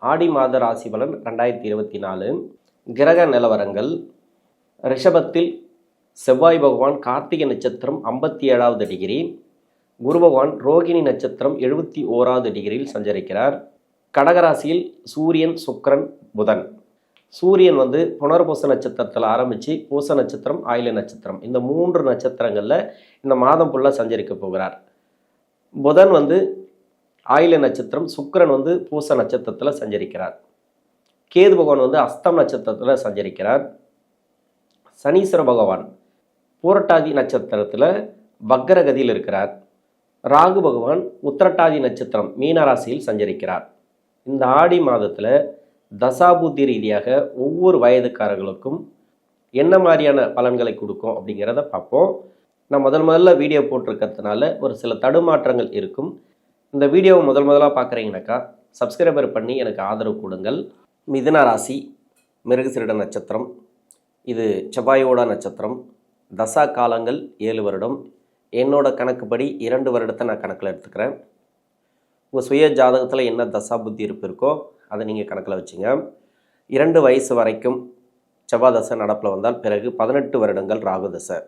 ஆடி மாத ராசி பலன் ரெண்டாயிரத்தி இருபத்தி நாலு. கிரக நிலவரங்கள். ரிஷபத்தில் செவ்வாய் பகவான் கார்த்திகை நட்சத்திரம் ஐம்பத்தி ஏழாவது டிகிரி. குரு பகவான் ரோகிணி நட்சத்திரம் எழுபத்தி ஓராவது டிகிரியில் சஞ்சரிக்கிறார். கடகராசியில் சூரியன் சுக்கரன் புதன். சூரியன் வந்து புனர்பூச நட்சத்திரத்தில் ஆரம்பித்து பூச நட்சத்திரம் ஆயில நட்சத்திரம். இந்த மூன்று நட்சத்திரங்களில் இந்த மாதம் ஃபுல்லாக சஞ்சரிக்க போகிறார். புதன் வந்து ஆயில நட்சத்திரம் சுக்கிரன் வந்து பூச நட்சத்திரத்தில் சஞ்சரிக்கிறார். கேது பகவான் வந்து அஸ்தம் நட்சத்திரத்தில் சஞ்சரிக்கிறார். சனீஸ்வர பகவான் பூரட்டாதி நட்சத்திரத்தில் வக்கரகதியில் இருக்கிறார். ராகு பகவான் உத்திரட்டாதி நட்சத்திரம் மீனராசியில் சஞ்சரிக்கிறார். இந்த ஆடி மாதத்தில் தசாபுத்தி ரீதியாக ஒவ்வொரு வயதுக்காரர்களுக்கும் என்ன மாதிரியான பலன்களை கொடுக்கும் அப்படிங்கிறத பார்ப்போம். நான் முதல் முதல்ல வீடியோ போட்டிருக்கிறதுனால ஒரு சில தடுமாற்றங்கள் இருக்கும். இந்த வீடியோவை முதல் முதலாக பார்க்குறீங்கனாக்கா சப்ஸ்கிரைபர் பண்ணி எனக்கு ஆதரவு கொடுங்கள். மிதுன ராசி மிருகசிருட நட்சத்திரம். இது செவ்வாயோட நட்சத்திரம். தசா காலங்கள் ஏழு வருடம். என்னோட கணக்குப்படி இரண்டு வருடத்தை நான் கணக்கில் எடுத்துக்கிறேன். உங்கள் சுய ஜாதகத்தில் என்ன தசா புத்தி இருப்பு இருக்கோ அதை நீங்கள் கணக்கில் வச்சுங்க. இரண்டு வயசு வரைக்கும் செவ்வாய் தசை நடப்பில் வந்தால் பிறகு பதினெட்டு வருடங்கள் ராகு தசை.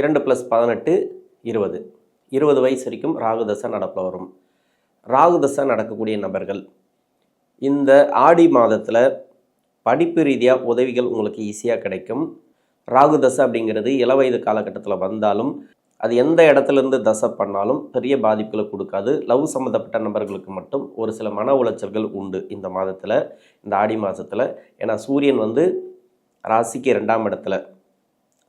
இரண்டு ப்ளஸ் பதினெட்டு இருபது. இருபது வயசு வரைக்கும் ராகுதசை நடப்பில் வரும். ராகுதசை நடக்கக்கூடிய நபர்கள் இந்த ஆடி மாதத்தில் படிப்பு ரீதியாக உதவிகள் உங்களுக்கு ஈஸியாக கிடைக்கும். ராகு தசை அப்படிங்கிறது இளவயது காலகட்டத்தில் வந்தாலும் அது எந்த இடத்துலேருந்து தசை பண்ணாலும் பெரிய பாதிப்புகளை கொடுக்காது. லவ் சம்மந்தப்பட்ட நபர்களுக்கு மட்டும் ஒரு சில மன உளைச்சல்கள் உண்டு இந்த மாதத்தில் இந்த ஆடி மாதத்தில் ஏன்னா சூரியன் வந்து ராசிக்கு ரெண்டாம் இடத்துல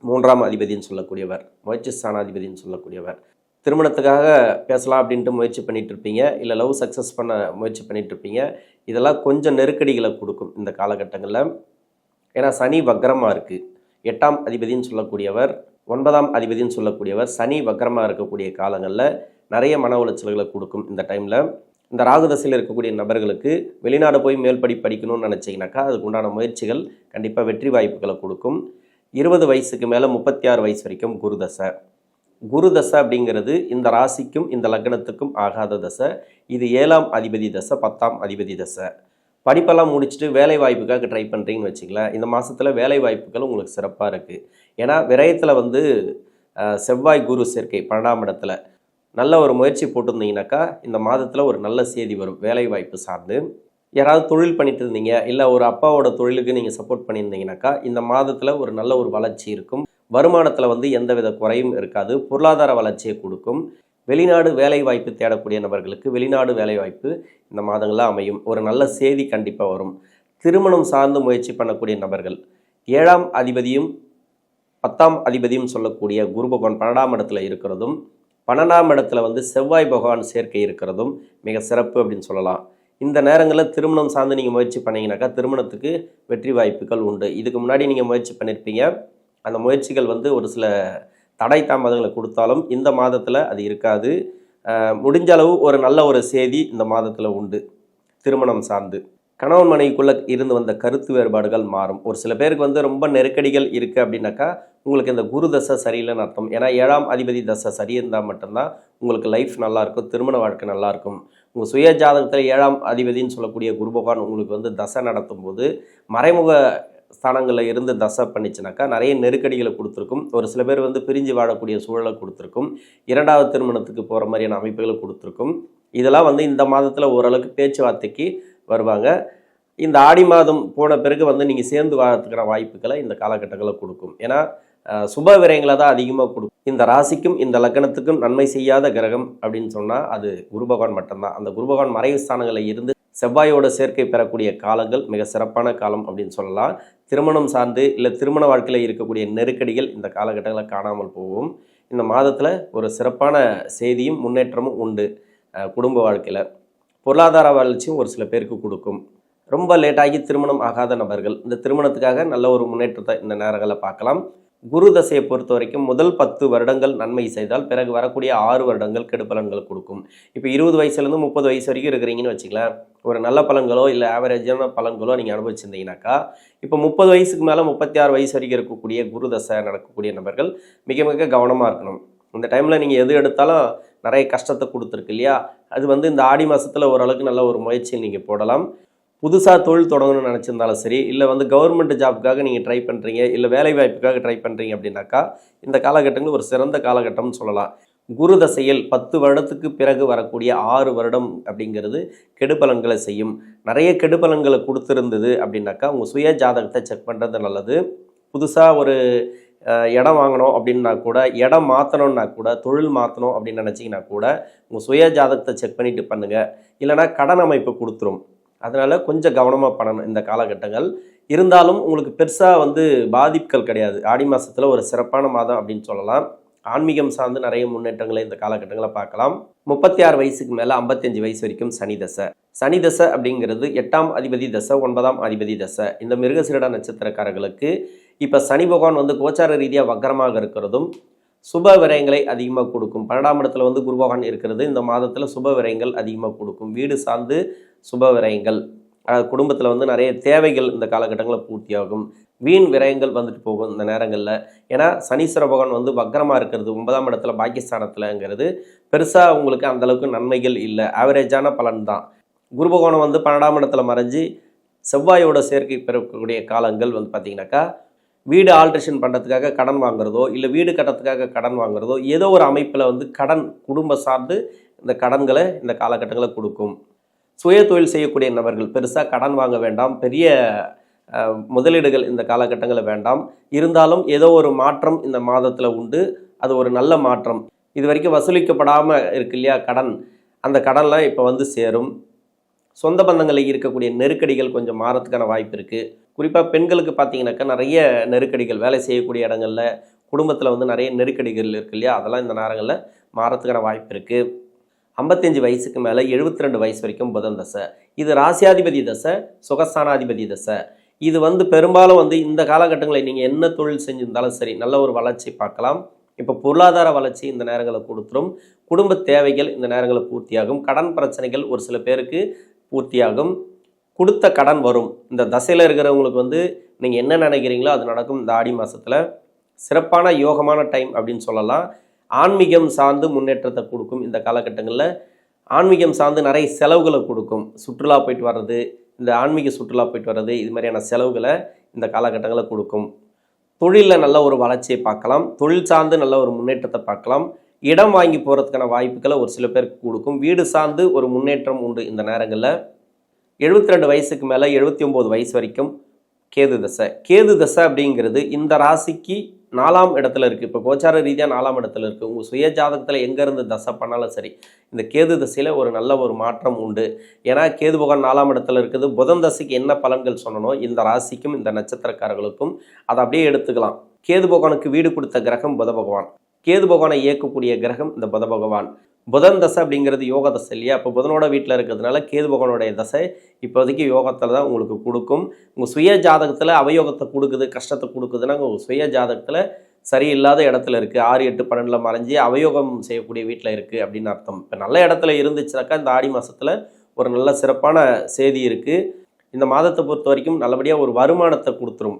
மூன்றாம் அதிபதின்னு சொல்லக்கூடியவர் முயற்சி ஸ்தானாதிபதின்னு சொல்லக்கூடியவர். திருமணத்துக்காக பேசலாம் அப்படின்ட்டு முயற்சி பண்ணிட்டு இருப்பீங்க இல்லை லவ் சக்ஸஸ் பண்ண முயற்சி பண்ணிட்டு இருப்பீங்க இதெல்லாம் கொஞ்சம் நெருக்கடிகளை கொடுக்கும் இந்த காலகட்டங்களில். ஏன்னா சனி வக்ரமாக இருக்குது எட்டாம் அதிபதின்னு சொல்லக்கூடியவர் ஒன்பதாம் அதிபதின்னு சொல்லக்கூடியவர் சனி வக்ரமாக இருக்கக்கூடிய காலங்களில் நிறைய மன உளைச்சல்களை கொடுக்கும் இந்த டைமில். இந்த ராகுதசையில் இருக்கக்கூடிய நபர்களுக்கு வெளிநாடு போய் மேல்படி படிக்கணும்னு நினச்சிங்கனாக்கா அதுக்கு உண்டான முயற்சிகள் கண்டிப்பாக வெற்றி வாய்ப்புகளை கொடுக்கும். இருபது வயசுக்கு மேலே முப்பத்தி ஆறு வயசு வரைக்கும் குருதசை குரு தசை அப்படிங்கிறது இந்த ராசிக்கும் இந்த லக்னத்துக்கும் ஆகாத தசை. இது ஏழாம் அதிபதி தசை பத்தாம் அதிபதி தசை. படிப்பெல்லாம் முடிச்சுட்டு வேலை வாய்ப்புக்காக ட்ரை பண்ணுறீங்கன்னு வச்சுங்களேன் இந்த மாதத்தில் வேலை வாய்ப்புகள் உங்களுக்கு சிறப்பாக இருக்குது ஏன்னா விரயத்தில் வந்து செவ்வாய் குரு சேர்க்கை பன்னெண்டாம் இடத்துல. நல்ல ஒரு முயற்சி போட்டிருந்தீங்கனாக்கா இந்த மாதத்தில் ஒரு நல்ல செய்தி வரும் வேலை வாய்ப்பு சார்ந்து. யாராவது தொழில் பண்ணிட்டு இருந்தீங்க இல்லை ஒரு அப்பாவோட தொழிலுக்கு நீங்கள் சப்போர்ட் பண்ணியிருந்தீங்கனாக்கா இந்த மாதத்தில் ஒரு நல்ல ஒரு வளர்ச்சி இருக்கும். வருமானத்தில் வந்து எந்தவித குறையும் இருக்காது. பொருளாதார வளர்ச்சியை கொடுக்கும். வெளிநாடு வேலைவாய்ப்பு தேடக்கூடிய நபர்களுக்கு வெளிநாடு வேலைவாய்ப்பு இந்த மாதங்களில் அமையும். ஒரு நல்ல செய்தி கண்டிப்பாக வரும். திருமணம் சார்ந்து முயற்சி பண்ணக்கூடிய நபர்கள். ஏழாம் அதிபதியும் பத்தாம் அதிபதியும் சொல்லக்கூடிய குரு பகவான் பன்னெண்டாம் இடத்துல இருக்கிறதும் பன்னெண்டாம் இடத்துல வந்து செவ்வாய் பகவான் சேர்க்கை இருக்கிறதும் மிக சிறப்பு அப்படின்னு சொல்லலாம். இந்த நேரங்களில் திருமணம் சார்ந்து நீங்கள் முயற்சி பண்ணீங்கன்னாக்கா திருமணத்துக்கு வெற்றி வாய்ப்புகள் உண்டு. இதுக்கு முன்னாடி நீங்கள் முயற்சி பண்ணியிருப்பீங்க அந்த முயற்சிகள் வந்து ஒரு சில தடை தாமதங்களை கொடுத்தாலும் இந்த மாதத்தில் அது இருக்காது. முடிஞ்ச அளவு ஒரு நல்ல ஒரு செய்தி இந்த மாதத்தில் உண்டு. திருமணம் சார்ந்து. கணவன் மனைவிக்குள்ளே இருந்து வந்த கருத்து வேறுபாடுகள் மாறும். ஒரு சில பேருக்கு வந்து ரொம்ப நெருக்கடிகள் இருக்குது அப்படின்னாக்கா உங்களுக்கு இந்த குரு தசை சரியில்லைன்னு அர்த்தம். ஏன்னா ஏழாம் அதிபதி தசை சரி இருந்தால் மட்டும்தான் உங்களுக்கு லைஃப் நல்லாயிருக்கும் திருமண வாழ்க்கை நல்லாயிருக்கும் உங்கள் சுய ஜாதகத்தில் ஏழாம் அதிபதின்னு சொல்லக்கூடிய குரு பகவான் உங்களுக்கு வந்து தசை நடத்தும் போது மறைமுக ஸ்தானங்களில் இருந்து தசை பண்ணிச்சுனாக்கா நிறைய நெருக்கடிகளை கொடுத்துருக்கும். ஒரு சில பேர் வந்து பிரிஞ்சு வாழக்கூடிய சூழலை கொடுத்துருக்கும். இரண்டாவது திருமணத்துக்கு போகிற மாதிரியான அமைப்புகளை கொடுத்துருக்கும். இதெல்லாம் வந்து இந்த மாதத்தில் ஓரளவுக்கு பேச்சுவார்த்தைக்கு வருவாங்க. இந்த ஆடி மாதம் போன பிறகு வந்து நீங்கள் சேர்ந்து வாழத்துக்கிற வாய்ப்புகளை இந்த காலகட்டங்களில் கொடுக்கும். ஏன்னா சுப விரயங்களை தான் அதிகமாக கொடுக்கும். இந்த ராசிக்கும் இந்த லக்கணத்துக்கும் நன்மை செய்யாத கிரகம் அப்படின்னு சொன்னால் அது குரு பகவான் மட்டும்தான். அந்த குரு பகவான் மறைவு ஸ்தானங்களில் இருந்து செவ்வாயோட சேர்க்கை பெறக்கூடிய காலங்கள் மிக சிறப்பான காலம் அப்படின்னு சொல்லலாம். திருமணம் சார்ந்து இல்லை திருமண வாழ்க்கையில் இருக்கக்கூடிய நெருக்கடிகள் இந்த காலகட்டங்களில் காணாமல் போகும். இந்த மாதத்தில் ஒரு சிறப்பான செய்தியும் முன்னேற்றமும் உண்டு. குடும்ப வாழ்க்கையில். பொருளாதார வளர்ச்சியும் ஒரு சில பேருக்கு கொடுக்கும். ரொம்ப லேட்டாகி திருமணம் ஆகாத நபர்கள். இந்த திருமணத்துக்காக நல்ல ஒரு முன்னேற்றத்தை இந்த நேரங்களில் பார்க்கலாம். குரு தசையை பொறுத்த வரைக்கும் முதல் பத்து வருடங்கள் நன்மை செய்தால் பிறகு வரக்கூடிய ஆறு வருடங்கள் கெடுபலன்கள் கொடுக்கும். இப்போ இருபது வயசுலேருந்து முப்பது வயசு வரைக்கும் இருக்கிறீங்கன்னு வச்சுக்கலாம் ஒரு நல்ல பலன்களோ இல்லை ஆவரேஜான பலன்களோ நீங்கள் அனுபவிச்சிருந்தீங்கன்னாக்கா இப்போ முப்பது வயசுக்கு மேலே முப்பத்தி ஆறு வயசு வரைக்கும் இருக்கக்கூடிய குரு தசை நடக்கக்கூடிய நபர்கள் மிக மிக கவனமாக இருக்கணும். இந்த டைமில் நீங்கள் எது எடுத்தாலும் நிறைய கஷ்டத்தை கொடுத்துருக்கு இல்லையா? அது வந்து இந்த ஆடி மாதத்தில் ஓரளவுக்கு நல்ல ஒரு முயற்சியில் நீங்கள் போடலாம். புதுசாக தொழில் தொடங்கணும்னு நினச்சிருந்தாலும் சரி இல்லை வந்து கவர்மெண்ட் ஜாப்புக்காக நீங்கள் ட்ரை பண்ணுறீங்க இல்லை வேலை வாய்ப்புக்காக ட்ரை பண்ணுறீங்க அப்படின்னாக்கா இந்த காலகட்டங்கள் ஒரு சிறந்த காலகட்டம்னு சொல்லலாம். குரு தசையில் பத்து வருடத்துக்கு பிறகு வரக்கூடிய ஆறு வருடம் அப்படிங்கிறது கெடுபலன்களை செய்யும். நிறைய கெடுபலன்களை கொடுத்துருந்தது அப்படின்னாக்கா உங்கள் சுய ஜாதகத்தை செக் பண்ணுறது நல்லது. புதுசாக ஒரு இடம் வாங்கணும் அப்படின்னா கூட இடம் மாற்றணும்னா கூட தொழில் மாற்றணும் அப்படின்னு நினச்சிங்கன்னா கூட உங்கள் சுய ஜாதகத்தை செக் பண்ணிவிட்டு பண்ணுங்கள் இல்லைனா கடன் அமைப்பு கொடுத்துரும். அதனால் கொஞ்சம் கவனமாக பண்ணணும் இந்த காலகட்டங்கள். இருந்தாலும் உங்களுக்கு பெருசாக வந்து பாதிப்புகள் கிடையாது. ஆடி மாதத்தில் ஒரு சிறப்பான மாதம் அப்படின்னு சொல்லலாம். ஆன்மீகம் சார்ந்து நிறைய முன்னேற்றங்களை இந்த காலகட்டங்களை பார்க்கலாம். முப்பத்தி ஆறு வயசுக்கு மேலே ஐம்பத்தஞ்சு வயசு வரைக்கும் சனி தசை. சனி தசை அப்படிங்கிறது எட்டாம் அதிபதி தசை ஒன்பதாம் அதிபதி தசை. இந்த மிருகசிரட நட்சத்திரக்காரர்களுக்கு இப்போ சனி பகவான் வந்து கோச்சார ரீதியாக வக்கரமாக இருக்கிறதும் சுப விரயங்களை அதிகமாக கொடுக்கும். பன்னெண்டாம் இடத்துல வந்து குரு பகவான் இருக்கிறது. இந்த மாதத்தில் சுப விரயங்கள் அதிகமாக கொடுக்கும். வீடு சார்ந்து சுப விரயங்கள் குடும்பத்தில் வந்து நிறைய தேவைகள் இந்த காலகட்டங்களில் பூர்த்தியாகும். வீண் விரயங்கள் வந்துட்டு போகும் இந்த நேரங்களில். ஏன்னா சனீஸ்வர பகவான் வந்து வக்கரமாக இருக்கிறது ஒன்பதாம் இடத்துல பாக்கியஸ்தானத்தில்ங்கிறது பெருசாக உங்களுக்கு அந்தளவுக்கு நன்மைகள் இல்லை. ஆவரேஜான பலன் தான். குரு பகவானை வந்து பன்னெண்டாம் இடத்துல மறைஞ்சு செவ்வாயோட சேர்க்கை பெறக்கூடிய காலங்கள் வந்து பார்த்திங்கனாக்கா வீடு ஆல்ட்ரேஷன் பண்ணுறதுக்காக கடன் வாங்குறதோ இல்லை வீடு கட்டுறதுக்காக கடன் வாங்குறதோ ஏதோ ஒரு அமைப்பில் வந்து கடன் குடும்ப சார்ந்து இந்த கடன்களை இந்த காலகட்டங்களில் கொடுக்கும். சுய தொழில் செய்யக்கூடிய நபர்கள் பெருசாக கடன் வாங்க வேண்டாம். பெரிய முதலீடுகள் இந்த காலகட்டங்களில் வேண்டாம். இருந்தாலும் ஏதோ ஒரு மாற்றம் இந்த மாதத்தில் உண்டு. அது ஒரு நல்ல மாற்றம். இது வரைக்கும் வசூலிக்கப்படாமல் இருக்கு இல்லையா கடன்? அந்த கடன்லாம் இப்போ வந்து சேரும். சொந்த பந்தங்களில் இருக்கக்கூடிய நெருக்கடிகள் கொஞ்சம் மாறத்துக்கான வாய்ப்பு இருக்குது குறிப்பாக பெண்களுக்கு பார்த்தீங்கன்னாக்கா நிறைய நெருக்கடிகள் வேலை செய்யக்கூடிய இடங்களில் குடும்பத்தில் வந்து நிறைய நெருக்கடிகள் இருக்கு இல்லையா? அதெல்லாம் இந்த நேரங்களில் மாறத்துக்கான வாய்ப்பு இருக்குது ஐம்பத்தஞ்சு வயசுக்கு மேலே எழுபத்தி ரெண்டு வயசு வரைக்கும் புதன் தசை. இது ராசியாதிபதி தசை சுகஸ்தானாதிபதி தசை. இது வந்து பெரும்பாலும் வந்து இந்த காலகட்டங்களில் நீங்கள் என்ன தொழில் செஞ்சிருந்தாலும் சரி நல்ல ஒரு வளர்ச்சி பார்க்கலாம். இப்போ பொருளாதார வளர்ச்சி இந்த நேரங்களில் கொடுத்துரும். குடும்ப தேவைகள் இந்த நேரங்களில் பூர்த்தியாகும். கடன் பிரச்சனைகள் ஒரு சில பேருக்கு பூர்த்தியாகும். கொடுத்த கடன் வரும். இந்த தசையில் இருக்கிறவங்களுக்கு வந்து நீங்கள் என்ன நினைக்கிறீங்களோ அது நடக்கும். இந்த ஆடி மாதத்தில் சிறப்பான யோகமான டைம் அப்படின்னு சொல்லலாம். ஆன்மீகம் சார்ந்து முன்னேற்றத்தை கொடுக்கும் இந்த காலகட்டங்களில். ஆன்மீகம் சார்ந்து நிறைய செலவுகளை கொடுக்கும். சுற்றுலா போயிட்டு வர்றது இந்த ஆன்மீக சுற்றுலா போயிட்டு வர்றது இது மாதிரியான செலவுகளை இந்த காலகட்டங்களில் கொடுக்கும். தொழிலில் நல்ல ஒரு வளர்ச்சியை பார்க்கலாம். தொழில் சார்ந்து நல்ல ஒரு முன்னேற்றத்தை பார்க்கலாம். இடம் வாங்கி போகிறதுக்கான வாய்ப்புகளை ஒரு சில பேருக்கு கொடுக்கும். வீடு சார்ந்து ஒரு முன்னேற்றம் உண்டு இந்த நேரங்களில். எழுபத்தி ரெண்டு வயசுக்கு மேலே எழுபத்தி ஒம்பது வயசு வரைக்கும் கேது தசை. கேது தசை அப்படிங்கிறது இந்த ராசிக்கு நாலாம் இடத்துல இருக்குது இப்போ கோச்சார ரீதியாக நாலாம் இடத்துல இருக்குது உங்கள் சுய ஜாதகத்தில் எங்கேருந்து தசை பண்ணாலும் சரி இந்த கேது தசையில் ஒரு நல்ல ஒரு மாற்றம் உண்டு. ஏன்னா கேது பகவான் நாலாம் இடத்துல இருக்குது. புதன் தசைக்கு என்ன பலன்கள் சொன்னனோ இந்த ராசிக்கும் இந்த நட்சத்திரக்காரர்களுக்கும் அதை அப்படியே எடுத்துக்கலாம். கேது பகவானுக்கு வீடு கொடுத்த கிரகம் புத பகவான். கேது பகவானை இயக்கக்கூடிய கிரகம் இந்த புத பகவான். புதன் தசை அப்படிங்கிறது யோக தசை இல்லையா? அப்போ புதனோட வீட்டில் இருக்கிறதுனால கேது பகவானுடைய தசை இப்போதைக்கு யோகத்தில் தான் உங்களுக்கு கொடுக்கும். உங்கள் சுய ஜாதகத்தில் அவயோகத்தை கொடுக்குது கஷ்டத்தை கொடுக்குதுன்னா உங்கள் சுய ஜாதகத்தில் சரியில்லாத இடத்துல இருக்குது ஆறு எட்டு பன்னெண்டில் மறைஞ்சி அவயோகம் செய்யக்கூடிய வீட்டில் இருக்குது அப்படின்னு அர்த்தம். இப்போ நல்ல இடத்துல இருந்துச்சுனாக்கா இந்த ஆடி மாதத்தில் ஒரு நல்ல சிறப்பான செய்தி இருக்குது இந்த மாதத்தை பொறுத்த வரைக்கும் நல்லபடியாக ஒரு வருமானத்தை கொடுத்துரும்.